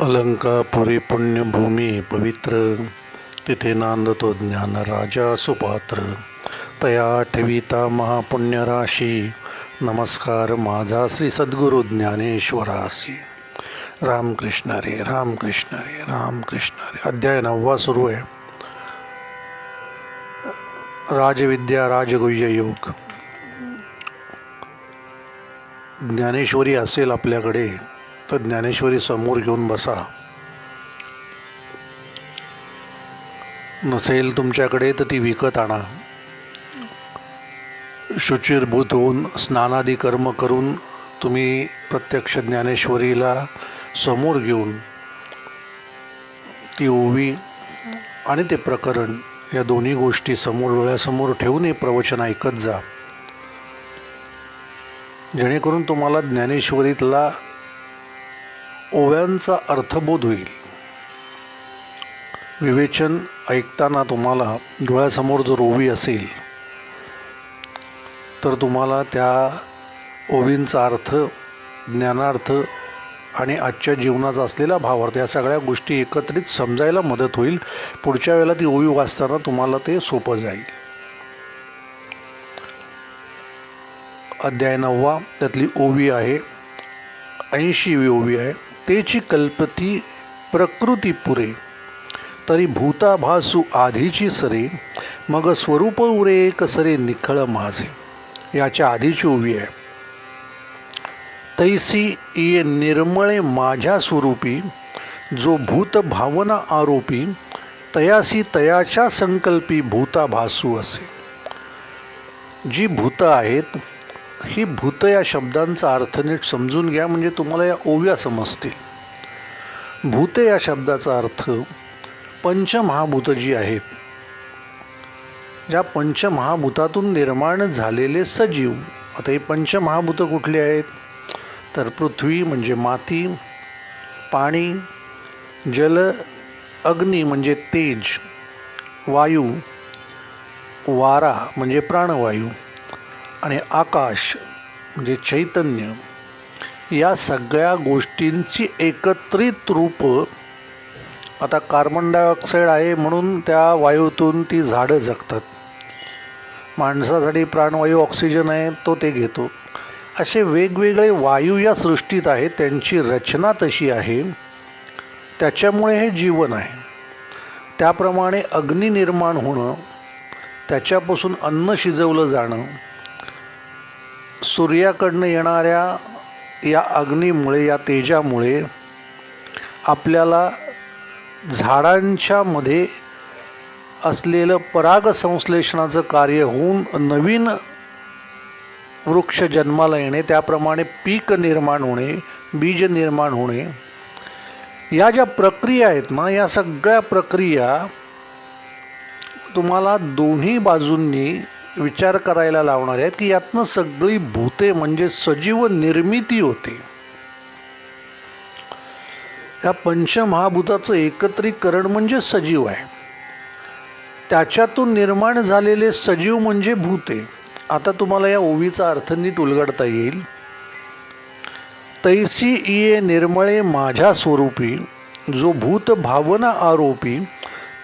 अलंकापुरी पुण्यभूमी पवित्र तिथे नांदतो ज्ञान राजा सुपात्र तया ठेविता महापुण्यराशी नमस्कार माझा श्री सद्गुरु ज्ञानेश्वरासी रामकृष्ण रे रामकृष्ण रे रामकृष्ण रे. अध्याय नववा सुरू आहे. राजविद्या राजगुह्य योग. ज्ञानेश्वरी असेल आपल्याकडे. तर ज्ञानेश्वरी समोर घेऊन बसा. नसेल तुमच्याकडे तर ती विकत आणा. शुचिरभूत होऊन स्नानादी कर्म करून तुम्ही प्रत्यक्ष ज्ञानेश्वरीला समोर घेऊन ती ओवी आणि ते प्रकरण या दोन्ही गोष्टी समोर डोळ्यासमोर ठेवून हे प्रवचन ऐकत जा. जेणेकरून तुम्हाला ज्ञानेश्वरीतला ओव्यांचा अर्थबोध होईल. विवेचन ऐकताना तुम्हाला डोळ्यासमोर जर ओवी असेल तर तुम्हाला त्या ओवींचा अर्थ ज्ञानार्थ आणि आजच्या जीवनाचा असलेला भावार्थ या सगळ्या गोष्टी एकत्रित समजायला मदत होईल. पुढच्या वेळेला ती ओवी वाचताना तुम्हाला ते सोपं जाईल. अध्याय नववा त्यातली ओवी आहे ऐंशीवी ओवी आहे. तेची कल्पती प्रकृती पुरे. तरी भूताभासू आधीची सरे मग स्वरूप उरे एक सरे निखळ माझे. याच्या आधीची उभी आहे. तैसी ये निर्मळे माझ्या स्वरूपी जो भूत भावना आरोपी तयासी तयाच्या संकल्पी भूताभासू असे. जी भूत आहेत ही भूत या शब्दांचा अर्थ नीट समजून घ्या म्हणजे तुम्हाला या ओव्या समजतील. भूत या शब्दाचा अर्थ पंचमहाभूत जी आहेत. ज्या पंचमहाभूतातून निर्माण झालेले सजीव आता हे पंचमहाभूत कुठले आहेत? तर पृथ्वी म्हणजे माती पाणी जल अग्नी म्हणजे तेज वायू वारा म्हणजे प्राणवायू. आणि आकाश म्हणजे चैतन्य या सगळ्या गोष्टींची एकत्रित रूप आता कार्बन डायऑक्साईड आहे म्हणून त्या वायूतून ती झाडं जगतात. माणसासाठी प्राणवायू ऑक्सिजन आहे तो ते घेतो. असे वेगवेगळे वायू या सृष्टीत आहेत त्यांची रचना तशी आहे. त्याच्यामुळे हे जीवन आहे. त्याप्रमाणे अग्नी निर्माण होणं त्याच्यापासून अन्न शिजवलं जाणं सूर्याकडनं येणाऱ्या या अग्नीमुळे या तेजामुळे आपल्याला झाडांच्यामध्ये असलेलं परागसंश्लेषणाचं कार्य होऊन नवीन वृक्ष जन्माला येणे त्याप्रमाणे पीक निर्माण होणे बीज निर्माण होणे या ज्या प्रक्रिया आहेत ना या सगळ्या प्रक्रिया तुम्हाला दोन्ही बाजूंनी विचार करायला लावणारे आहेत की यातनं सगळी भूते म्हणजे सजीव निर्मिती होते. या पंचमहाभूताचं एकत्रीकरण म्हणजे सजीव आहे. त्याच्यातून निर्माण झालेले सजीव म्हणजे भूते. आता तुम्हाला या ओवीचा अर्थ नीट उलगडता येईल. तैसी इये निर्मळे माझ्या स्वरूपी जो भूत भावना आरोपी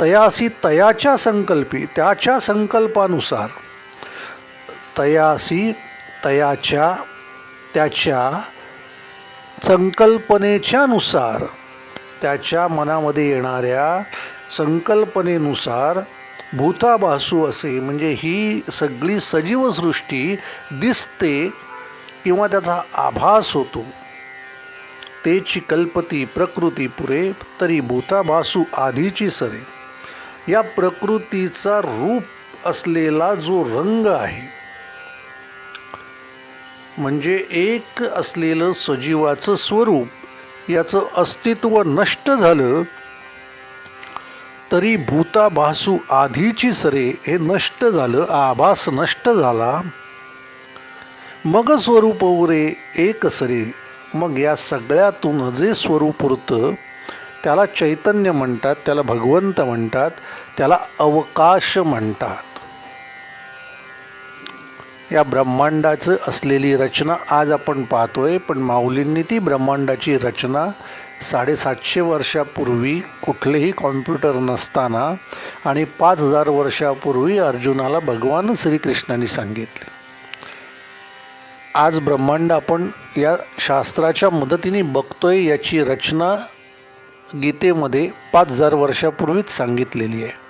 तयासी तयाच्या संकल्पी त्याच्या संकल्पानुसार. तयासी तयाच्या त्याच्या संकल्पनेच्यानुसार त्याच्या मनामध्ये येणाऱ्या संकल्पनेनुसार भूताभासू असे म्हणजे ही सगळी सजीवसृष्टी दिसते किंवा त्याचा आभास होतो. तेची कल्पती प्रकृती पुरे तरी भूताभासू आधीची सरे. या प्रकृतीचा रूप असलेला जो रंग आहे म्हणजे एक असलेलं सजीवाचं स्वरूप याचं अस्तित्व नष्ट झालं तरी भूताभासू आधीची सरे हे नष्ट झालं आभास नष्ट झाला. मग स्वरूप उरे एक सरे. मग या सगळ्यातून जे स्वरूप उरतं त्याला चैतन्य म्हणतात त्याला भगवंत म्हणतात त्याला अवकाश म्हणतात. या ब्रह्मांडाचं असलेली रचना आज आपण पाहतोय पण माऊलींनी ती ब्रह्मांडाची रचना साडेसातशे वर्षापूर्वी कुठलेही कॉम्प्युटर नसताना आणि पाच हजार वर्षापूर्वी अर्जुनाला भगवान श्रीकृष्णाने सांगितले. आज ब्रह्मांड आपण या शास्त्राच्या मदतीने बघतोय याची रचना गीतेमध्ये पाच हजार वर्षापूर्वीच सांगितलेली आहे.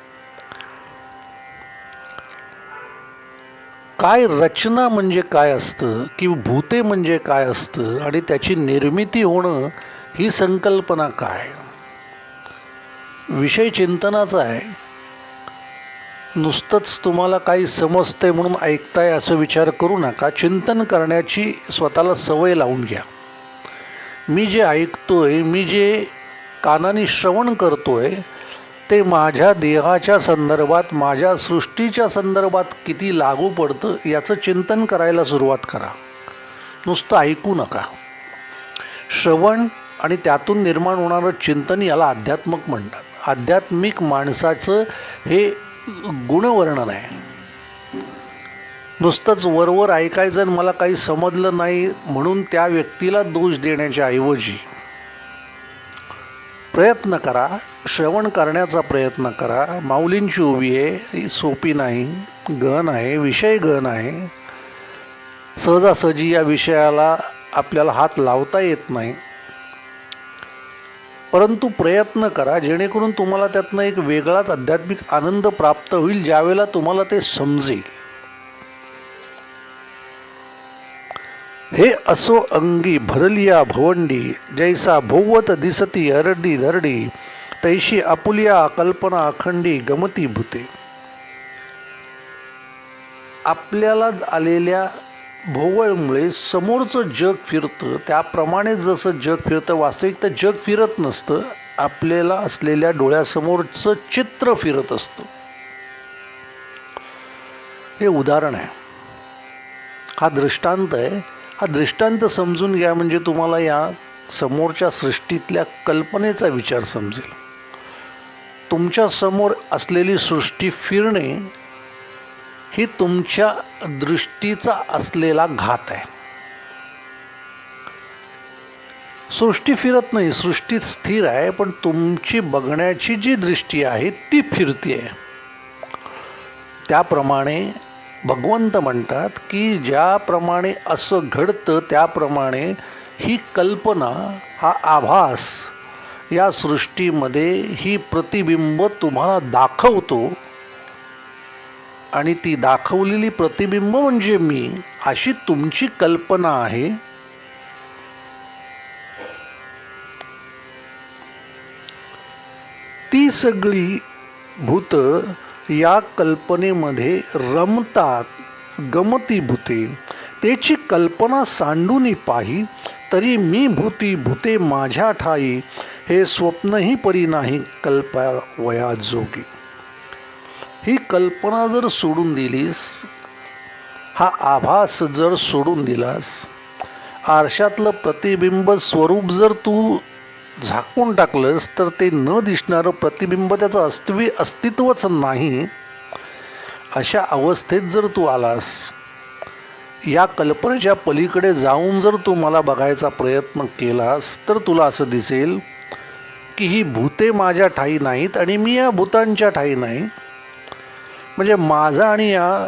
काय रचना म्हणजे काय असतं की भूते म्हणजे काय असतं आणि त्याची निर्मिती होणं ही संकल्पना काय? विषय चिंतनाचा आहे. नुसतंच तुम्हाला काही समजतंय म्हणून ऐकताय असं विचार करू नका. चिंतन करण्याची स्वतःला सवय लावून घ्या. मी जे ऐकतोय मी जे कानाने श्रवण करतोय ते माझ्या देहाच्या संदर्भात माझ्या सृष्टीच्या संदर्भात किती लागू पडतं याचं चिंतन करायला सुरुवात करा. नुसतं ऐकू नका. श्रवण आणि त्यातून निर्माण होणारं चिंतन याला अध्यात्मक म्हणतात. आध्यात्मिक माणसाचं हे गुणवर्णन आहे. नुसतंच वरवर ऐकायचं आणि मला काही समजलं नाही म्हणून त्या व्यक्तीला दोष देण्याच्या ऐवजी प्रयत्न करा श्रवण करण्याचा प्रयत्न करा. माऊलींची उभी आहे सोपी नाही गहन आहे विषय गहन आहे. सहजासहजी या विषयाला आपल्याला हात लावता येत नाही. परंतु प्रयत्न करा जेणेकरून तुम्हाला त्यातनं एक वेगळाच आध्यात्मिक आनंद प्राप्त होईल ज्यावेळेला तुम्हाला ते समजेल. हे असो अंगी भरलिया भवंडी जैसा भोवत दिसती अरडी धरडी तैशी आपुलिया कल्पना अखंडी गमती भूते. आपल्याला आलेल्या भोवळमुळे समोरचं जग फिरतं त्याप्रमाणे जसं जग फिरतं वास्तविक तर जग फिरत नसतं आपल्याला असलेल्या डोळ्यासमोरचं चित्र फिरत असतं. हे उदाहरण आहे. हा दृष्टांत आहे. हा दृष्टांत समजून घ्या म्हणजे तुम्हाला या समोरच्या सृष्टीतल्या कल्पनेचा विचार समजेल. तुमच्यासमोर असलेली सृष्टी फिरणे ही तुमच्या दृष्टीचा असलेला घात आहे. सृष्टी फिरत नाही सृष्टी स्थिर आहे पण तुमची बघण्याची जी दृष्टी आहे ती फिरते आहे त्याप्रमाणे भगवंत म्हणतात की ज्याप्रमाणे असं घडतं त्याप्रमाणे ही कल्पना हा आभास या सृष्टीमध्ये ही प्रतिबिंब तुम्हाला दाखवतो. आणि ती दाखवलेली प्रतिबिंब म्हणजे मी अशी तुमची कल्पना आहे. ती सगळी भूतं या कल्पनेमध्ये रमतात गमती भूते त्याची कल्पना सांडूनी पाही तरी मी भूती भूते माझ्या ठाई. हे स्वप्नही परी नाही कल्पा वया जोगी. ही कल्पना जर सोडून दिलीस हा आभास जर सोडून दिलास आरशातलं प्रतिबिंब स्वरूप जर तू झाकून टाकलंस तर ते न दिसणारं प्रतिबिंब त्याचं अस्तिवी अस्तित्वच नाही. अशा अवस्थेत जर तू आलास या कल्पनेच्या पलीकडे जाऊन जर तू मला बघायचा प्रयत्न केलास तर तुला असं दिसेल की ही भूते माझ्या ठाई नाहीत आणि मी या भूतांच्या ठाई नाही. म्हणजे माझा आणि या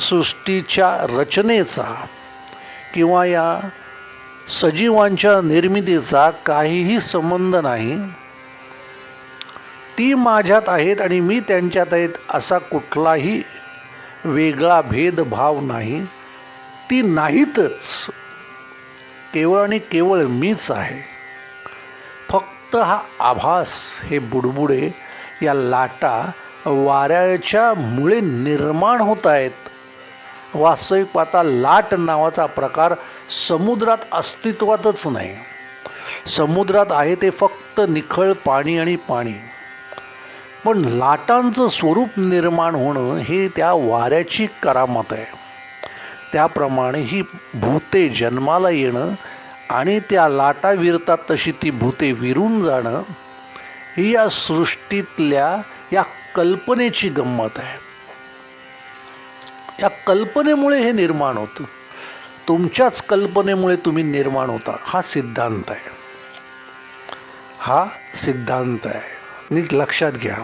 सृष्टीच्या रचनेचा किंवा या सजीवांच्या निर्मितीचा काहीही संबंध नाही. ती माझ्यात आहेत आणि मी त्यांच्यात आहेत असा कुठलाही वेगळा भेदभाव नाही. ती नाहीतच. केवळ आणि केवळ मीच आहे. फक्त हा आभास हे बुडबुडे या लाटा वाऱ्याच्या मुळे निर्माण होत आहेत. वास्तविक पाहता लाट नावाचा प्रकार समुद्रात अस्तित्वातच नाही. समुद्रात आहे ते फक्त निखळ पाणी आणि पाणी. पण लाटांचं स्वरूप निर्माण होणं हे त्या वाऱ्याची करामत आहे. त्याप्रमाणे ही भूते जन्माला येणं आणि त्या लाटा विरतात तशी ती भूते विरून जाणं ही या सृष्टीतल्या या कल्पनेची गंमत आहे. या कल्पनेमुळे हे निर्माण होतं. तुमच्याच कल्पनेमुळे तुम्ही निर्माण होता. हा सिद्धांत आहे. हा सिद्धांत आहे. नीट लक्षात घ्या.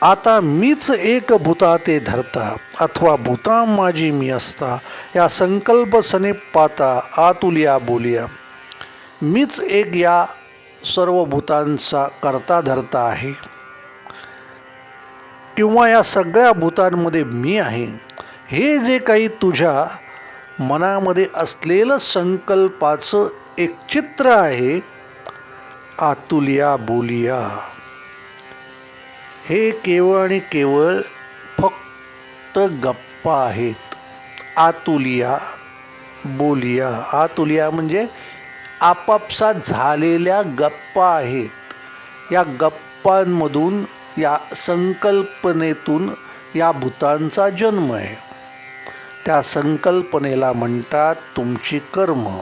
आता मीच एक भूता ते धरता अथवा भूता माझी मी असता या संकल्प सने पाता आतुलिया बोलिया. मीच एक या सर्व भूतांचा करता धरता आहे. किंवा या सगळ्या भूतांमध्ये मी आहे हे जे काही तुझ्या मनामध्ये असलेलं संकल्पाचं एक चित्र आहे आतुलिया बोलिया. हे केवळ आणि केवळ फक्त गप्पा आहेत. आतुलिया बोलिया. आतुलिया म्हणजे आपापसात झालेल्या गप्पा आहेत. या गप्पांमधून या संकल्पनेतून या भूतांचा जन्म आहे. त्या संकल्पनेला म्हणतात तुमची कर्म.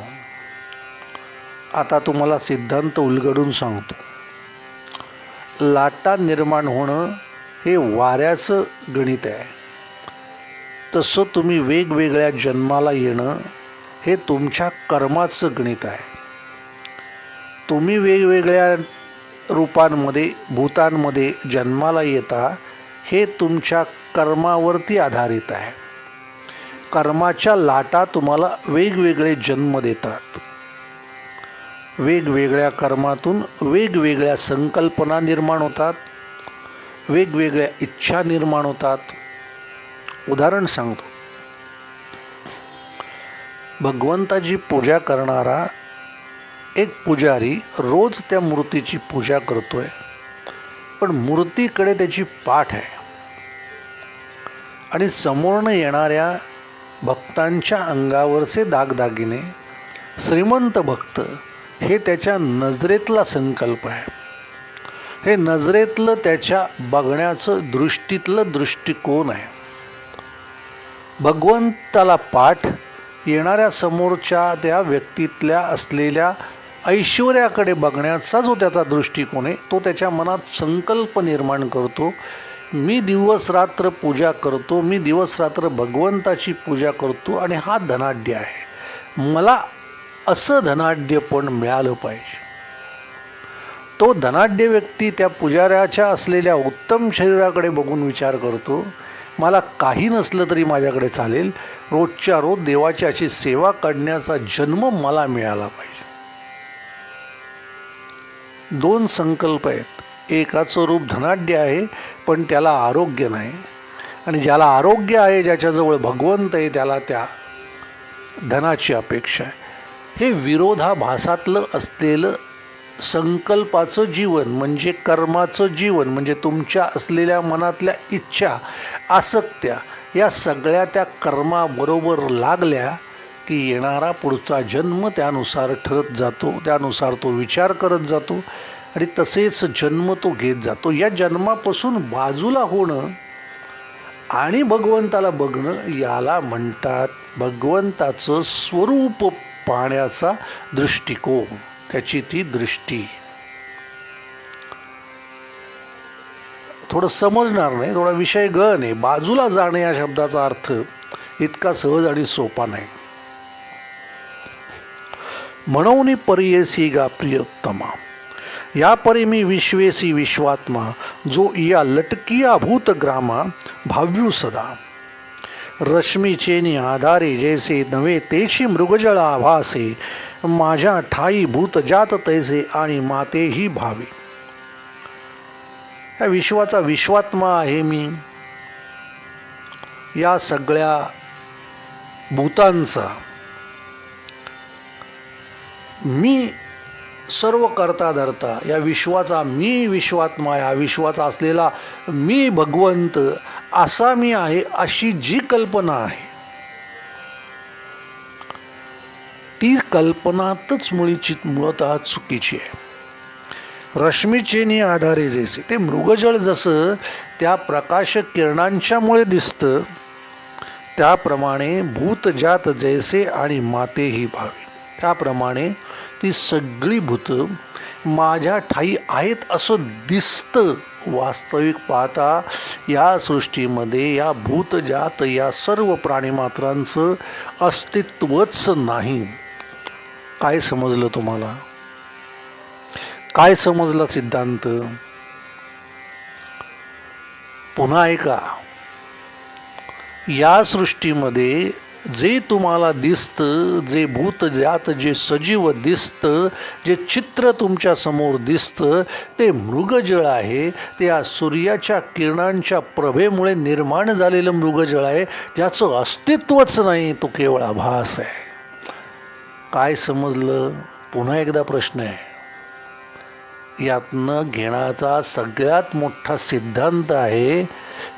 आता तुम्हाला सिद्धांत उलगडून सांगतो. लाटा निर्माण होणं हे वाऱ्याचं गणित आहे. तसं तुम्ही वेगवेगळ्या जन्माला येणं हे तुमच्या कर्माचं गणित आहे. तुम्ही वेगवेगळ्या रूपांमध्ये भूतांमध्ये जन्माला येता हे तुमच्या कर्मावरती आधारित आहे. कर्माच्या लाटा तुम्हाला वेगवेगळे जन्म देतात. वेगवेगळ्या कर्मातून वेगवेगळ्या संकल्पना निर्माण होतात. वेगवेगळ्या इच्छा निर्माण होतात. उदाहरण सांगतो. भगवंताची पूजा करणारा एक पुजारी रोज त्या मूर्तीची पूजा करतोय पण मूर्तीकडे त्याची पाठ आहे. आणि समोरनं येणाऱ्या भक्तांच्या अंगावरचे दागदागिने श्रीमंत भक्त हे त्याच्या नजरेतला संकल्प आहे. हे नजरेतलं त्याच्या बघण्याचं दृष्टीतलं दृष्टिकोन आहे. भगवंताला पाठ येणाऱ्या समोरच्या त्या व्यक्तीतल्या असलेल्या ऐश्वर्याकडे बघण्याचा जो त्याचा दृष्टिकोन आहे तो त्याच्या मनात संकल्प निर्माण करतो. मी दिवस रात्र पूजा करतो मी दिवस रात्र भगवंताची पूजा करतो आणि हा धनाढ्य आहे. मला असं धनाढ्य पण मिळालं पाहिजे. तो धनाढ्य व्यक्ती त्या पुजाऱ्याच्या असलेल्या उत्तम शरीराकडे बघून विचार करतो मला काही नसलं तरी माझ्याकडे चालेल. रोजच्या रोज देवाची अशी सेवा करण्याचा जन्म मला मिळाला पाहिजे. दोन संकल्प आहेत. एकाचं रूप धनाढ्य आहे पण त्याला आरोग्य नाही. आणि ज्याला आरोग्य आहे ज्याच्याजवळ भगवंत आहे त्याला त्या धनाची अपेक्षा आहे. हे विरोधाभासातलं असलेलं संकल्पाचं जीवन म्हणजे कर्माचं जीवन म्हणजे तुमच्या असलेल्या मनातल्या इच्छा आसक्त्या या सगळ्या त्या कर्माबरोबर लागल्या की येणारा पुढचा जन्म त्यानुसार ठरत जातो त्यानुसार तो विचार करत जातो आणि तसेच जन्म तो घेत जातो. या जन्मापासून बाजूला होणं आणि भगवंताला बघणं याला म्हणतात भगवंताचं स्वरूप पाहण्याचा दृष्टिकोन. त्याची ती दृष्टी. थोडं समजणार नाही थोडा विषय गहन आहे. बाजूला जाणं या शब्दाचा अर्थ इतका सहज आणि सोपा नाही. म्हणून पर्येसी गा प्रियोत्तमा। या परी मी विश्वेसी विश्वात्मा जो या लटकिया भूतग्रामा भाव्यू सदा। रश्मीचेनी आधारे जैसे नवे तेशी मृगजळ आभासे माझ्या ठाई भूत जात तैसे आणि मातेही भावे। या विश्वाचा विश्वात्मा आहे मी। या सगळ्या भूतांचा मी सर्व करता धरता या विश्वाचा मी विश्वात्मा या विश्वाचा असलेला मी भगवंत असा मी आहे अशी जी कल्पना आहे. ती कल्पनातच मुळीची मुळतः चुकीची आहे. रश्मीचेनी आधारे जैसे ते मृगजळ जसं त्या प्रकाश किरणांच्यामुळे दिसतं त्याप्रमाणे भूतजात जैसे आणि मातेही भावी. त्याप्रमाणे ती सगळी भूतं माझ्या ठाई आहेत असं दिसतं. वास्तविक पाहता या सृष्टीमध्ये या भूतजात या सर्व प्राणीमात्रांचं अस्तित्वच नाही. काय समजलं तुम्हाला? काय समजला सिद्धांत? पुन्हा ऐका. या सृष्टीमध्ये जे तुम्हाला दिसतं जे भूत जात जे सजीव दिसतं जे चित्र तुमच्यासमोर दिसतं ते मृगजळ आहे. ते या सूर्याच्या किरणांच्या प्रभेमुळे निर्माण झालेलं मृगजळ आहे. ज्याचं अस्तित्वच नाही तो केवळ आभास आहे. काय समजलं? पुन्हा एकदा प्रश्न आहे. यातनं घेण्याचा सगळ्यात मोठा सिद्धांत आहे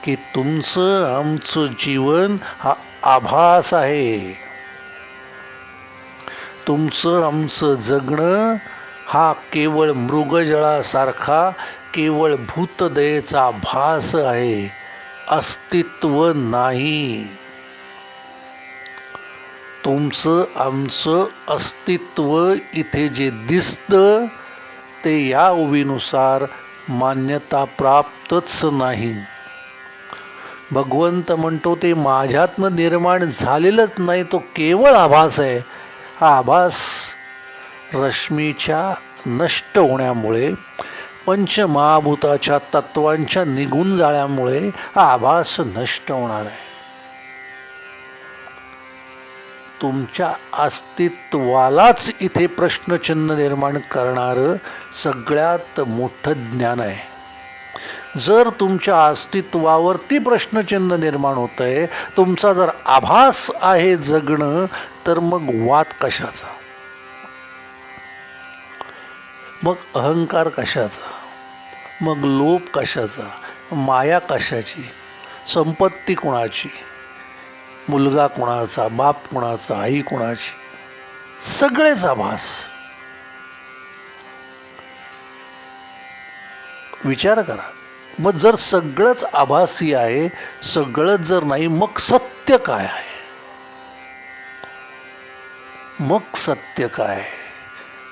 की तुमचं आमचं जीवन हा आभास आहे. तुमचं आमचं जगणं हा केवळ मृगजळासारखा केवळ भूतदयेचा भास आहे अस्तित्व नाही. तुमचं आमचं अस्तित्व इथे जे दिसतं ते या ओवीनुसार मान्यता प्राप्तच नाही. भगवंत म्हणतो ते माझ्यातनं निर्माण झालेलंच नाही तो केवळ आभास आहे. हा आभास रश्मीच्या नष्ट होण्यामुळे पंचमहाभूताच्या तत्वांच्या निघून जाळ्यामुळे हा आभास नष्ट होणार आहे. तुमच्या अस्तित्वालाच इथे प्रश्नचिन्ह निर्माण करणारं सगळ्यात मोठं ज्ञान आहे. जर तुमच्या अस्तित्वावरती प्रश्नचिन्ह निर्माण होत आहे तुमचा जर आभास आहे जगणं तर मग वाद कशाचा? मग अहंकार कशाचा? मग लोभ कशाचा? माया कशाची? संपत्ती कुणाची? मुलगा कुणाचा? बाप कुणाचा? आई कुणाची? सगळेच आभास. विचार करा. मग जर सगळंच आभासी आहे सगळंच जर नाही मग सत्य काय आहे? मग सत्य काय?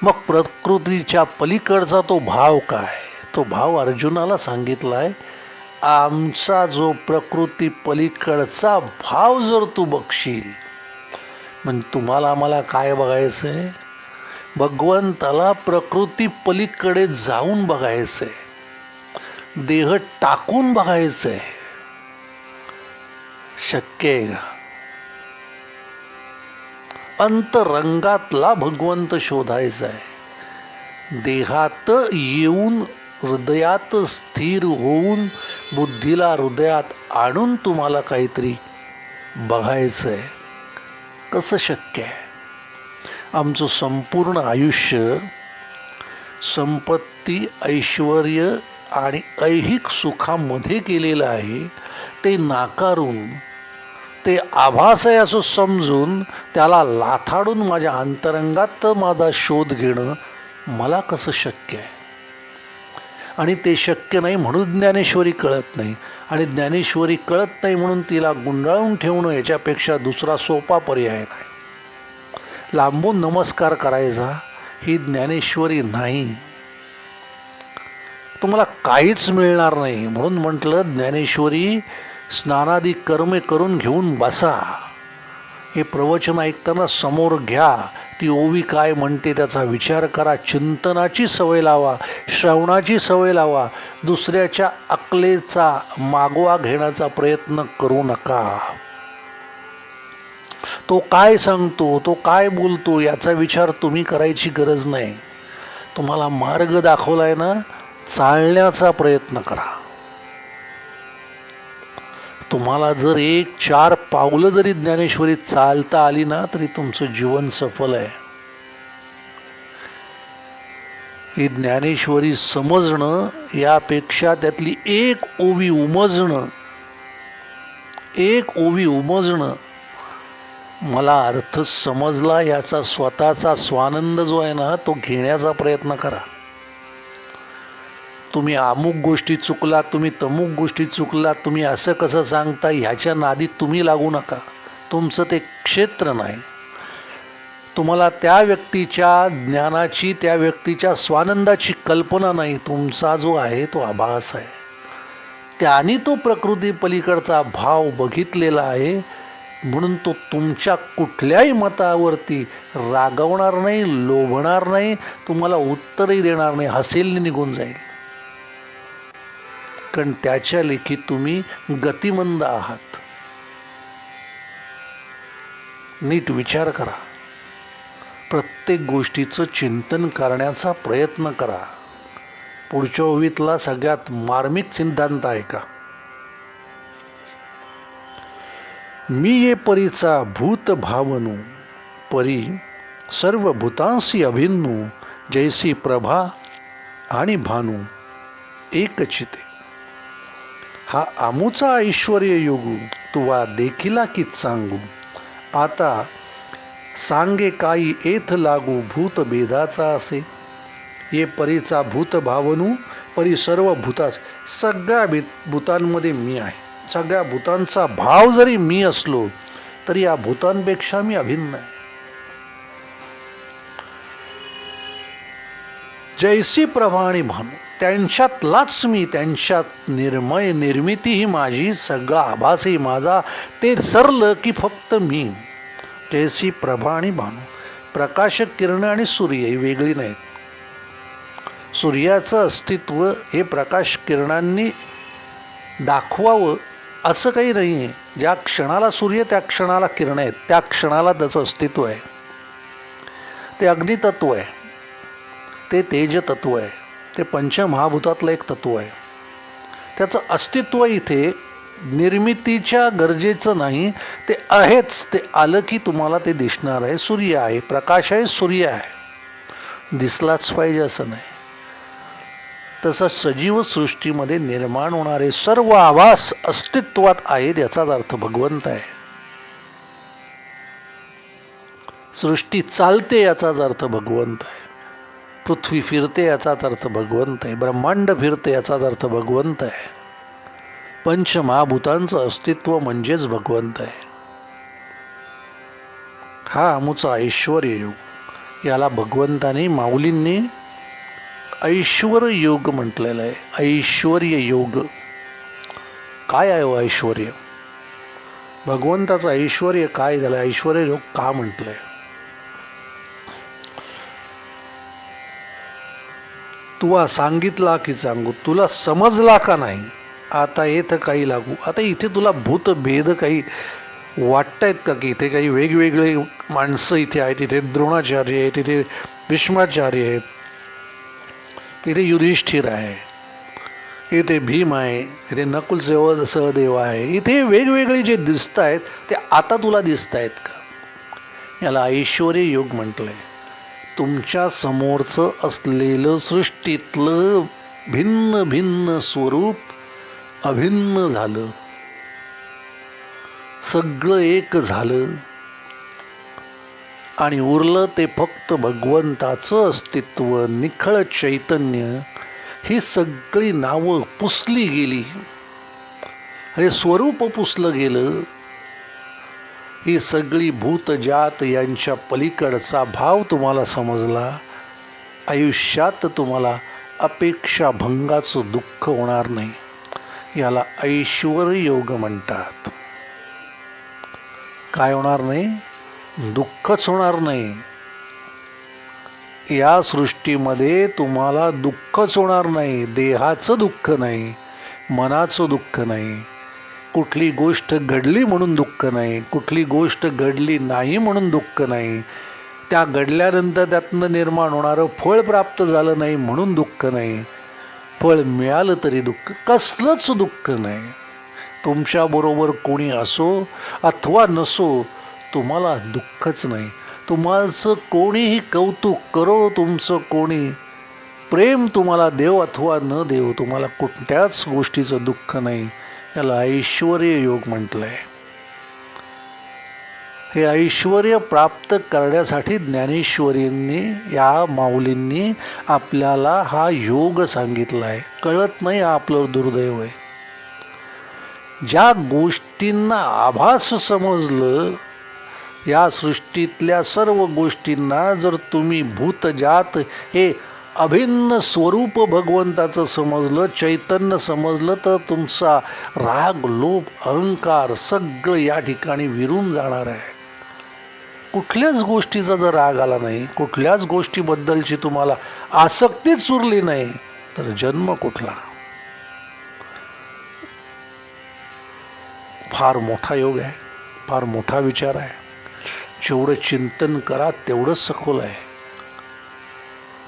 मग प्रकृतीच्या पलीकडचा तो भाव काय? तो भाव अर्जुनाला सांगितला आहे आमचा जो प्रकृती पलीकडचा भाव जर तू बघशील म्हणजे तुम्हाला आम्हाला काय बघायचं आहे भगवंताला प्रकृती पलीकडे जाऊन बघायचं आहे देह टाकून बघायचं आहे शक्य आहे का? अंतरंगातला भगवंत शोधायचा आहे देहात येऊन हृदयात स्थिर होऊन बुद्धीला हृदयात आणून तुम्हाला काहीतरी बघायचं आहे कसं शक्य आहे? आमचं संपूर्ण आयुष्य संपत्ती ऐश्वर आणि ऐहिक सुखामध्ये केलेलं आहे ते नाकारून ते आभास आहे असं समजून त्याला लाथाडून माझ्या अंतरंगात माझा शोध घेणं मला कसं शक्य आहे? आणि ते शक्य नाही म्हणून ज्ञानेश्वरी कळत नाही. आणि ज्ञानेश्वरी कळत नाही म्हणून तिला गुंडाळून ठेवणं याच्यापेक्षा दुसरा सोपा पर्याय नाही. लांबून नमस्कार करायचा ही ज्ञानेश्वरी नाही. तुम्हाला काहीच मिळणार नाही. म्हणून म्हटलं ज्ञानेश्वरी स्नानादी कर्मे करून घेऊन बसा. हे प्रवचन ऐकताना समोर घ्या. ती ओवी काय म्हणते त्याचा विचार करा. चिंतनाची सवय लावा. श्रवणाची सवय लावा. दुसऱ्याच्या अकलेचा मागोवा घेण्याचा प्रयत्न करू नका. तो काय सांगतो तो काय बोलतो याचा विचार तुम्ही करायची गरज नाही. तुम्हाला मार्ग दाखवला आहे ना चालण्याचा प्रयत्न करा. तुम्हाला जर एक चार पावलं जरी ज्ञानेश्वरी चालता आली ना तरी तुमचं जीवन सफल आहे. ही ज्ञानेश्वरी समजणं यापेक्षा त्यातली एक ओवी उमजणं एक ओवी उमजणं मला अर्थ समजला याचा स्वतःचा स्वानंद जो आहे ना तो घेण्याचा प्रयत्न करा. तुम्ही अमुक गोष्टी चुकलात तुम्ही तमुक गोष्टी चुकलात तुम्ही असं कसं सांगता ह्याच्या नादीत तुम्ही लागू नका. तुमचं ते क्षेत्र नाही. तुम्हाला त्या व्यक्तीच्या ज्ञानाची त्या व्यक्तीच्या स्वानंदाची कल्पना नाही. तुमचा जो आहे तो आभास आहे. त्याने तो प्रकृती पलीकडचा भाव बघितलेला आहे. म्हणून तो तुमच्या कुठल्याही मतावरती रागवणार नाही लोभणार नाही. तुम्हाला उत्तरही देणार नाही. हसेलने निघून जाईल. कारण त्याच्या लेखी तुम्ही गतिमंद आहात. नीट विचार करा. प्रत्येक गोष्टीचं चिंतन करण्याचा प्रयत्न करा. पुढच्या ओवीतला सगळ्यात मार्मिक सिद्धांत आहे का? मी ये परीचा भूत भावनू परी सर्व भूतांशी अभिन्नू जैसी प्रभा आणि भानू एकचिते. हा आमूचा ऐश्वर योगू तुवा देखिला की सांगू आता सांगे काही एथ लागू भूत भेदाचा असे. ये परीचा भूत भावनू परी सर्व भूतास सगळ्या भे भूतांमध्ये मी आहे. सगळ्या भूतांचा भाव जरी मी असलो तरी या भूतांपेक्षा मी अभिन्न आहे. जैसी प्रभा आणि भानू त्यांच्यातलाच मी त्यांच्यात निर्मय निर्मिती ही माझी सगळा आभासही माझा ते सरलं की फक्त मी. जैसी प्रभा आणि भानू प्रकाशक किरण आणि सूर्य ही वेगळी नाहीत. सूर्याचं अस्तित्व हे प्रकाश किरणांनी दाखवावं असं काही नाही आहे ज्या क्षणाला सूर्य त्या क्षणाला किरण आहेत त्या क्षणाला त्याचं अस्तित्व आहे. ते अग्नितत्व आहे. ते तेज तत्व आहे. ते पंचमहाभूतातलं एक तत्व आहे. त्याचं अस्तित्व इथे निर्मितीच्या गरजेचं नाही ते आहेच. ते आलं की तुम्हाला ते दिसणार आहे. सूर्य आहे प्रकाश आहे सूर्य आहे. दिसलाच पाहिजे असं नाही. तसं सजीव सृष्टीमध्ये निर्माण होणारे सर्व आभास अस्तित्वात आहेत याचाच अर्थ भगवंत आहे. सृष्टी चालते याचाच अर्थ भगवंत आहे. पृथ्वी फिरते याचाच अर्थ भगवंत आहे ब्रह्मांड फिरते याचाच अर्थ भगवंत आहे. पंचमहाभूतांचं अस्तित्व म्हणजेच भगवंत आहे. हा आमूचा ऐश्वर योग याला भगवंतानी माऊलींनी ऐश्वर योग म्हटलेलं आहे. ऐश्वर योग काय आहे हो ऐश्वर भगवंताचं ऐश्वर काय झालं? ऐश्वर योग का म्हटलं आहे तुला सांगितला की सांगू तुला समजला का नाही? आता येतं काही लागू. आता इथे तुला भूतभेद काही वाटत आहेत का की इथे काही वेगवेगळे माणसं इथे आहेत इथे द्रोणाचार्य आहेत इथे भीष्माचार्य आहेत इथे युधिष्ठिर आहे इथे भीम आहे इथे नकुल सेव सहदेव आहे. इथे वेगवेगळे जे दिसत आहेत ते आता तुला दिसत आहेत का? याला ऐश्वर्य योग म्हटलं आहे तुमच्या समोरचं असलेलं सृष्टीतलं भिन्न भिन्न स्वरूप अभिन्न झालं. सगळं एक झालं. आणि उरलं ते फक्त भगवंताचं अस्तित्व निखळ चैतन्य ही सगळी नावं पुसली गेली. हे स्वरूप पुसलं गेलं. ही सगळी भूतजात यांच्या पलीकडचा भाव तुम्हाला समजला? आयुष्यात तुम्हाला अपेक्षा भंगाचं दुःख होणार नाही. याला ऐश्वर योग म्हणतात. काय होणार नाही? दुःखच होणार नाही. या सृष्टीमध्ये तुम्हाला दुःखच होणार नाही. देहाचं दुःख नाही. मनाचं दुःख नाही. कुठली गोष्ट घडली म्हणून दुःख नाही कुठली गोष्ट घडली नाही म्हणून दुःख नाही. त्या घडल्यानंतर त्यातनं निर्माण होणारं फळ प्राप्त झालं नाही म्हणून दुःख नाही. फळ मिळालं तरी दुःख कसलंच दुःख नाही. तुमच्याबरोबर कोणी असो अथवा नसो तुम्हाला दुःखच नाही. तुम्हाचं कोणीही कौतुक करो तुमचं कोणी प्रेम तुम्हाला देव अथवा न देव तुम्हाला कोणत्याच गोष्टीचं दुःख नाही. याला ऐश्वर योग म्हटलं आहे हे ऐश्वर प्राप्त करण्यासाठी ज्ञानेश्वरींनी या माऊलींनी आपल्याला हा योग सांगितला आहे कळत नाही हा आपलं दुर्दैव आहे. ज्या गोष्टींना आभास समजलं या सृष्टीतल्या सर्व गोष्टींना जर तुम्ही भूतजात हे अभिन्न स्वरूप भगवंताचं समजलं चैतन्य समजलं तर तुमचा राग लोभ अहंकार सगळं या ठिकाणी विरून जाणार आहे. कुठल्याच गोष्टीचा जर राग आला नाही कुठल्याच गोष्टीबद्दलची तुम्हाला आसक्तीच सुरली नाही तर जन्म कुठला? फार मोठा योग आहे फार मोठा विचार आहे. जेवढं चिंतन करा तेवढंच सखोल आहे.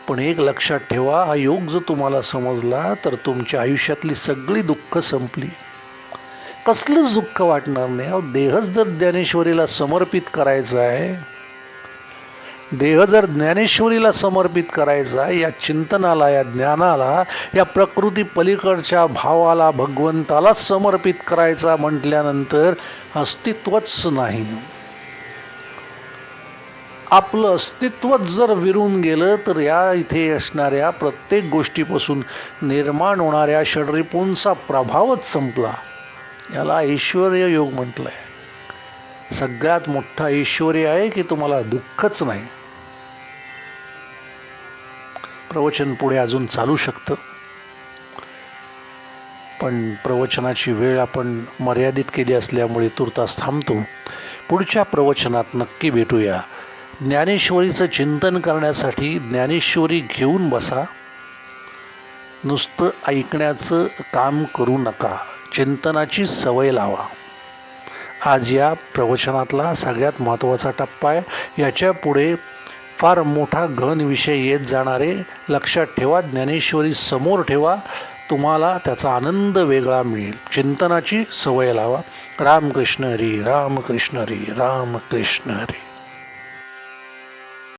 पण एक लक्षात ठेवा हा योग जर तुम्हाला समजला तर तुमच्या आयुष्यातली सगळी दुःख संपली. कसलंच दुःख वाटणार नाही. अहो देहच जर ज्ञानेश्वरीला समर्पित करायचा आहे देह जर ज्ञानेश्वरीला समर्पित करायचा या चिंतनाला या ज्ञानाला या प्रकृती पलीकडच्या भावाला भगवंताला समर्पित करायचा म्हटल्यानंतर अस्तित्वच नाही. आपलं अस्तित्वच जर विरून गेलं तर या इथे असणाऱ्या प्रत्येक गोष्टीपासून निर्माण होणाऱ्या षडरिपूंचा प्रभावच संपला. याला ऐश्वर योग म्हटलं आहे सगळ्यात मोठा ऐश्वर्य आहे की तुम्हाला दुःखच नाही. प्रवचन पुढे अजून चालू शकतं. पण प्रवचनाची वेळ आपण मर्यादित केली असल्यामुळे तुर्तास थांबतो. पुढच्या प्रवचनात नक्की भेटूया. ज्ञानेश्वरीचं चिंतन करण्यासाठी ज्ञानेश्वरी घेऊन बसा. नुसतं ऐकण्याचं काम करू नका. चिंतनाची सवय लावा. आज या प्रवचनातला सगळ्यात महत्त्वाचा टप्पा आहे. याच्यापुढे फार मोठा घन विषय येत जाणारे लक्षात ठेवा. ज्ञानेश्वरी समोर ठेवा. तुम्हाला त्याचा आनंद वेगळा मिळेल. चिंतनाची सवय लावा. रामकृष्ण हरी रामकृष्ण हरी रामकृष्ण हरी.